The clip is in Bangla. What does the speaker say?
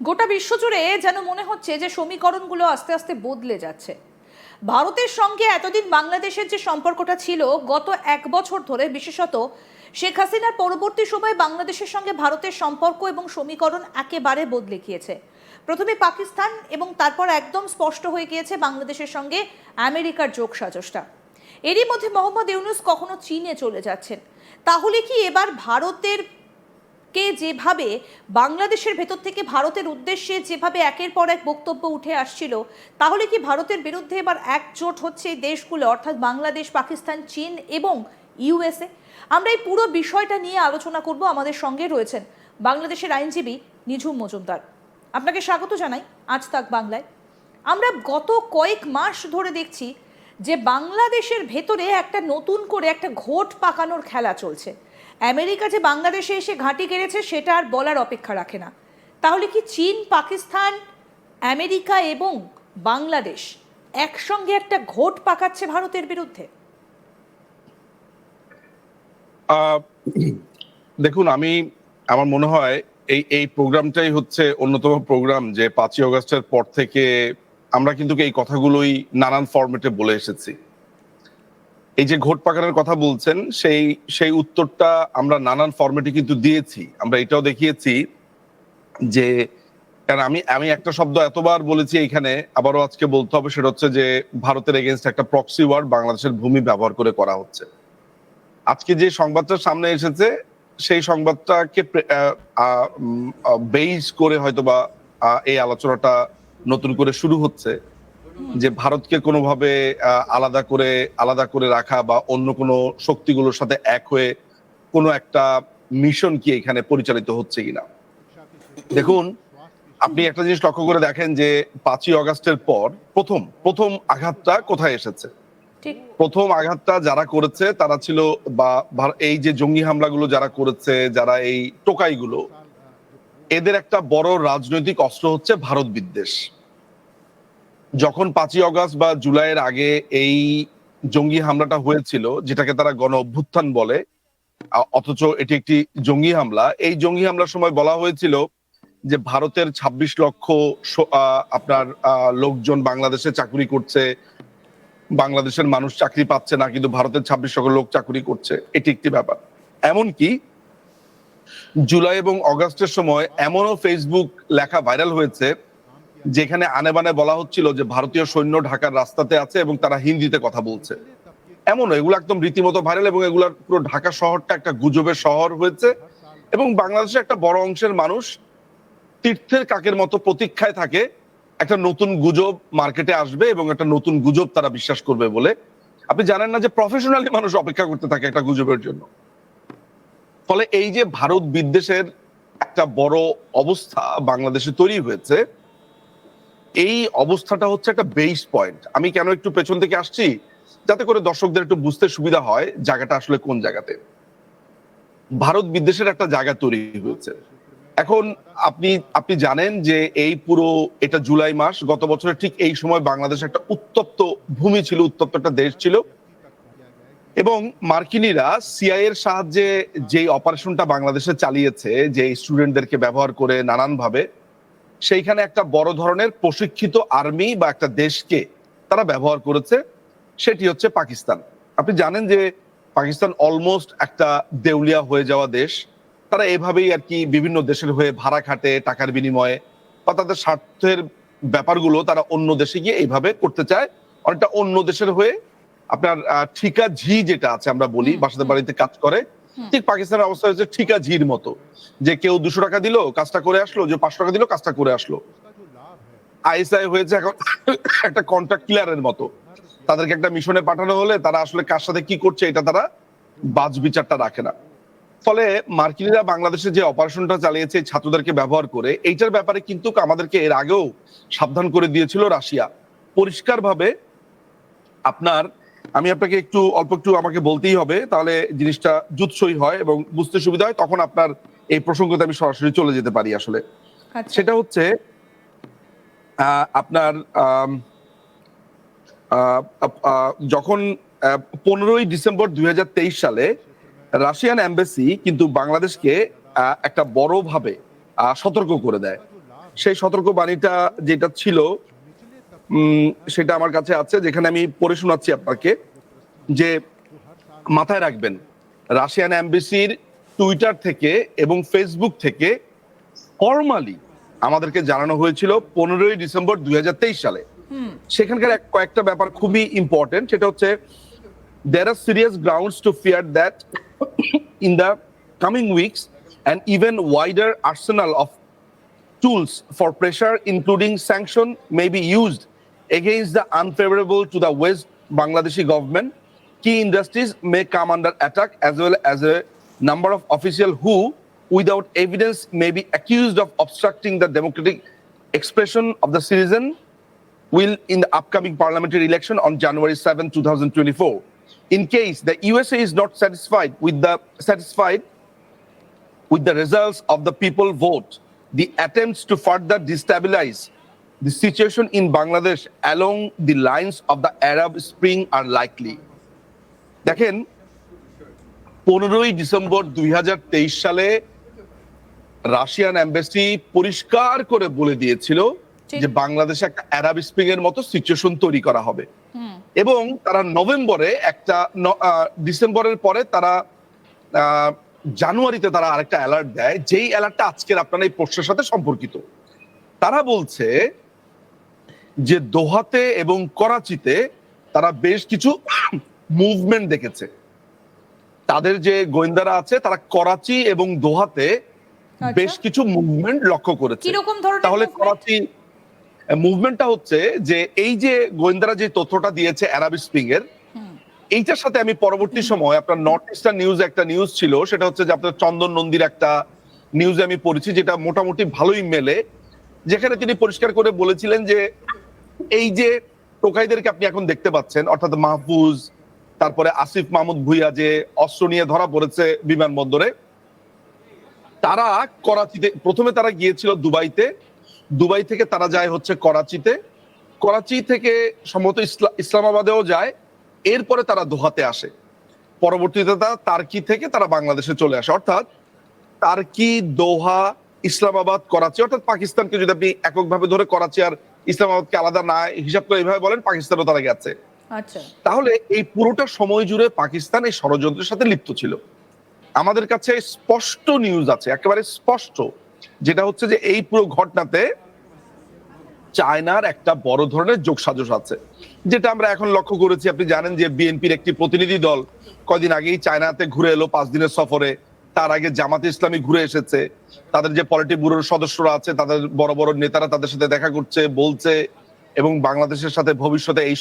গোটা বিশ্বজুড়ে যেন মনে হচ্ছে যে সমীকরণগুলো আস্তে আস্তে বদলে যাচ্ছে। ভারতের সঙ্গে এতদিন বাংলাদেশের যে সম্পর্কটা ছিল, গত এক বছর ধরে বিশেষত শেখ হাসিনার পরবর্তী সময়ে বাংলাদেশের সঙ্গে ভারতের সম্পর্ক এবং সমীকরণ একেবারে বদলে গিয়েছে। প্রথমে পাকিস্তান এবং তারপর একদম স্পষ্ট হয়ে গিয়েছে বাংলাদেশের সঙ্গে আমেরিকার যোগ সাজসটা এরই মধ্যে মোহাম্মদ ইউনুস কখনো চীনে চলে যাচ্ছেন। তাহলে কি এবার ভারতের কে যেভাবে বাংলাদেশের ভেতর থেকে ভারতের উদ্দেশ্যে যেভাবে একের পর এক বক্তব্য উঠে আসছিল, তাহলে কি ভারতের বিরুদ্ধে এবার একজোট হচ্ছে দেশগুলো, অর্থাৎ বাংলাদেশ, পাকিস্তান, চীন এবং ইউএসএ আমরা এই পুরো বিষয়টা নিয়ে আলোচনা করব। আমাদের সঙ্গে রয়েছেন বাংলাদেশের আইনজীবী নিঝুম মজুমদার। আপনাকে স্বাগত জানাই আজ তাক বাংলায়। আমরা গত কয়েক মাস ধরে দেখছি যে বাংলাদেশের ভেতরে একটা নতুন করে একটা ঘোট পাকানোর খেলা চলছে। আমেরিকা যে বাংলাদেশে এসে ঘাঁটি গেড়েছে সেটা আর বলার অপেক্ষা রাখে না। তাহলে কি চীন, পাকিস্তান, আমেরিকা এবং বাংলাদেশ একসঙ্গে একটা ঘোট পাকাচ্ছে ভারতের বিরুদ্ধে? দেখুন, আমি, আমার মনে হয় এই এই প্রোগ্রামটাই হচ্ছে অন্যতম প্রোগ্রাম যে পাঁচই অগস্টের পর থেকে আমরা কিন্তু এই কথাগুলোই নানান ফরম্যাটে বলে এসেছি। এই যে ঘোট পাকানোর কথা বলছেন, সেই সেই উত্তরটা আমরা নানান ফরম্যাটে কিন্তু দিয়েছি। আমরা এটাও দেখিয়েছি যে, কারণ আমি আমি একটা শব্দ এতবার বলেছি এখানে, আবারও আজকে বলতে হবে, সেটা হচ্ছে যে ভারতের এগেনস্ট একটা প্রক্সি ওয়ার্ড বাংলাদেশের ভূমি ব্যবহার করে করা হচ্ছে। আজকে যে সংবাদটা সামনে এসেছে, সেই সংবাদটাকে বেইজ করে হয়তো বা এই আলোচনাটা নতুন করে শুরু হচ্ছে। যে ভারতকে কোনোভাবে আলাদা করে আলাদা করে রাখা বা অন্য কোনো শক্তিগুলোর সাথে এক হয়ে কোনো একটা মিশন কি এখানে পরিচালিত হচ্ছে কিনা? দেখুন আপনি একটা জিনিস লক্ষ্য করে দেখেন যে পাঁচই অগাস্টের পর প্রথম প্রথম আঘাতটা কোথায় এসেছে? প্রথম আঘাতটা যারা করেছে তারা ছিল বা এই যে জঙ্গি হামলাগুলো যারা করেছে যারা এই টোকাইগুলো এদের একটা বড় রাজনৈতিক অস্ত্র হচ্ছে ভারত বিদ্বেষ। যখন পাঁচই অগস্ট বা জুলাইয়ের আগে এই জঙ্গি হামলাটা হয়েছিল, যেটাকে তারা গণ অভ্যুত্থান বলে অথচ এটি একটি জঙ্গি হামলা, এই জঙ্গি হামলার সময় বলা হয়েছিল যে ভারতের ২৬ লক্ষ আপনার লোকজন বাংলাদেশে চাকরি করছে, বাংলাদেশের মানুষ চাকরি পাচ্ছে না, কিন্তু ভারতের ছাব্বিশ লক্ষ লোক চাকরি করছে। এটি একটি ব্যাপার। এমনকি জুলাই এবং অগাস্টের সময় এমনও ফেসবুক লেখা ভাইরাল হয়েছে যেখানে আনে বানে বলা হচ্ছিল যে ভারতীয় সৈন্য ঢাকার রাস্তাতে আছে এবং তারা হিন্দিতে কথা বলছে। এমন এগুলো একদম রীতিমতো ভাইরাল এবং এগুলার পুরো ঢাকা শহরটা একটা গুজবের শহর হয়েছে এবং বাংলাদেশের একটা বড় অংশের মানুষ তীর্থের কাকের মতো প্রতীক্ষায় থাকে, একটা নতুন গুজব মার্কেটে আসবে এবং একটা নতুন গুজব তারা বিশ্বাস করবে বলে। আপনি জানেন না যে প্রফেশনালি মানুষ অপেক্ষা করতে থাকে একটা গুজবের জন্য। ফলে এই যে ভারত বিদ্বেষের একটা বড় অবস্থা বাংলাদেশে তৈরি হয়েছে এই অবস্থাটা হচ্ছে একটা বেস পয়েন্ট আমি কেন একটু পেছন থেকে আসছি? যাতে করে দর্শকদের একটু বুঝতে সুবিধা হয় জায়গাটা আসলে কোন জায়গাতে। ভারত বিদ্বেষের একটা জায়গা তৈরি হয়েছে। এখন আপনি আপনি জানেন যে এই পুরো, এটা জুলাই মাস, গত বছরের ঠিক এই সময় বাংলাদেশ একটা উত্তপ্ত ভূমি ছিল, উত্তপ্ত একটা দেশ ছিল। এবং মার্কিনীরা সিআই এর সাহায্যে যে অপারেশনটা বাংলাদেশে চালিয়েছে যে স্টুডেন্টদেরকে ব্যবহার করে নানানভাবে ভাবে সেইখানে একটা বড় ধরনের প্রশিক্ষিত আর্মি বা একটা দেশকে তারা ব্যবহার করেছে সেটি হচ্ছে পাকিস্তান। আপনি জানেন যে পাকিস্তান অলমোস্ট একটা দেউলিয়া হয়ে যাওয়া দেশ। তারা এভাবেই আর কি বিভিন্ন দেশের হয়ে ভাড়া খাটে টাকার বিনিময়ে বা তাদের স্বার্থের ব্যাপারগুলো তারা অন্য দেশে গিয়ে এইভাবে করতে চায়। অনেকটা অন্য দেশের হয়ে আপনার ঠিকা ঝি যেটা আছে আমরা বলি বাসাদের বাড়িতে কাজ করে। ঠিক পাকিস্তানের অবস্থা হচ্ছে ঠিকা ঝির মতো। যে কেউ দুশো টাকা দিল, কাজটা করে আসলো, যে পাঁচশো টাকা দিল, কাজটা করে আসলো। আইএসআই হয়েছে এখন একটা কন্ট্রাক্ট ক্লিয়ারের মতো। তাদেরকে একটা মিশনে পাঠানো হলে তারা আসলে কার সাথে কি করছে, এটা তারা বাজ বিচারটা রাখে না। ফলে মার্কিনীরা বাংলাদেশে যে অপারেশনটা চালিয়েছে ছাত্রদেরকে ব্যবহার করে, এইটার ব্যাপারে কিন্তু আমাদেরকে এর আগেও সাবধান করে দিয়েছিল রাশিয়া। পরিষ্কারভাবে আপনার আমি আপনাকে একটু অল্প একটু আমাকে বলতেই হবে তাহলে জিনিসটা জুৎসই হয় এবং বুঝতে সুবিধা হয় তখন আপনার এই প্রসঙ্গতে আমি সরাসরি চলে যেতে পারি আসলে। আচ্ছা। সেটা হচ্ছে আহ, আপনার আহ, আহ, যখন পনেরোই ডিসেম্বর দুই হাজার তেইশ সালে রাশিয়ান এম্বাসি কিন্তু বাংলাদেশকে আহ, একটা বড়ভাবে আহ, সতর্ক করে দেয়। সেই সতর্ক বাণীটা যেটা ছিল সেটা আমার কাছে আছে যেখানে আমি পড়ে শোনাচ্ছি আপনাকে যে মাথায় রাখবেন রাশিয়ান অ্যাম্বাসির টুইটার থেকে এবং ফেসবুক থেকে ফর্মালি আমাদেরকে জানানো হয়েছিল পনেরোই ডিসেম্বর দুই সালে। সেখানকার এক কয়েকটা ব্যাপার খুবই ইম্পর্টেন্ট সেটা হচ্ছে there are serious grounds to fear that in the coming weeks an even wider arsenal of tools for pressure including sanction may be used against the unfavorable to the west bangladeshi government key industries may come under attack as well as a number of officials who without evidence may be accused of obstructing the democratic expression of the citizen will in the upcoming parliamentary election on January 7, 2024. In case the USA is not satisfied with the satisfied with the results of the people vote, the attempts to further destabilize the situation in Bangladesh along the lines of the Arab Spring are likely. দেখেন পনেরোই ডিসেম্বর দুই সালে রাশিয়ান এম্বাসি পরিষ্কার করে বলে দিয়েছিল। যে বাংলাদেশে একটা অ্যারাব স্প্রিং এর মতো সিচুয়েশন তৈরি করা হবে এবং তারা নভেম্বরে একটা ডিসেম্বরের পরে তারা আহ, জানুয়ারিতে তারা আরেকটা অ্যালার্ট দেয় যেই অ্যালার্টটা আজকের আপনার এই প্রশ্নের সাথে সম্পর্কিত তারা বলছে যে দোহাতে এবং করাচিতে তারা বেশ কিছু মুভমেন্ট দেখেছে। তাদের যে গোয়েন্দারা আছে তারা করাচি এবং দোহাতে আচ্ছা। বেশ কিছু মুভমেন্ট লক্ষ্য করেছে। তাহলে করাচি মুভমেন্টটা হচ্ছে যে এই যে গোয়েন্দারা যে তথ্যটা দিয়েছে অ্যারাব স্প্রিং এর এইটার সাথে আমি পরবর্তী সময় আপনার নর্থ ইস্টার্ন নিউজ একটা নিউজ ছিল সেটা হচ্ছে যে আপনার চন্দন নন্দীর একটা নিউজে আমি পড়েছি যেটা মোটামুটি ভালোই মেলে। যেখানে তিনি পরিষ্কার করে বলেছিলেন যে এই যে টোকাইদেরকে আপনি এখন দেখতে পাচ্ছেন, অর্থাৎ মাহফুজ, তারপরে আসিফ মাহমুদ ভুইয়া যে অস্ত্র নিয়ে ধরা পড়েছে বিমানবন্দরে, তারা করাচিতে, প্রথমে তারা গিয়েছিল দুবাইতে। দুবাই থেকে তারা যায় হচ্ছে করাচিতে। করাচি থেকে সম্ভবত ইসলামাবাদেও যায়। এরপরে তারা দোহাতে আসে। পরবর্তীতে তারা তার্কি থেকে তারা বাংলাদেশে চলে আসে। অর্থাৎ তার্কি, দোহা, ইসলামাবাদ, করাচি, অর্থাৎ পাকিস্তানকে যদি আপনি এককভাবে ধরে করাচি আর ইসলামাবাদকে আলাদা না হিসাব করে এইভাবে বলেন পাকিস্তানও তারা গেছে আচ্ছা। তাহলে এই পুরোটা সময় জুড়ে পাকিস্তান এই ষড়যন্ত্রের সাথে লিপ্ত ছিল। আমাদের কাছে স্পষ্ট নিউজ আছে একেবারে স্পষ্ট যেটা হচ্ছে যে এই পুরো ঘটনাতে চায়নার একটা বড় ধরনের যোগসাজশ আছে যেটা আমরা এখন লক্ষ্য করেছি। আপনি জানেন যে বিএনপির একটি প্রতিনিধি দল কদিন আগেই চায়নাতে ঘুরে এলো পাঁচ দিনের সফরে। তার আগে জামাতে ইসলামী ঘুরে এসেছে। তাদের যে পলিটি ব্যুরোর সদস্যরা আছে, তাদের বড় বড় নেতারা তাদের সাথে দেখা করছে, বলছে এবং বাংলাদেশের সাথে ভবিষ্যতে এই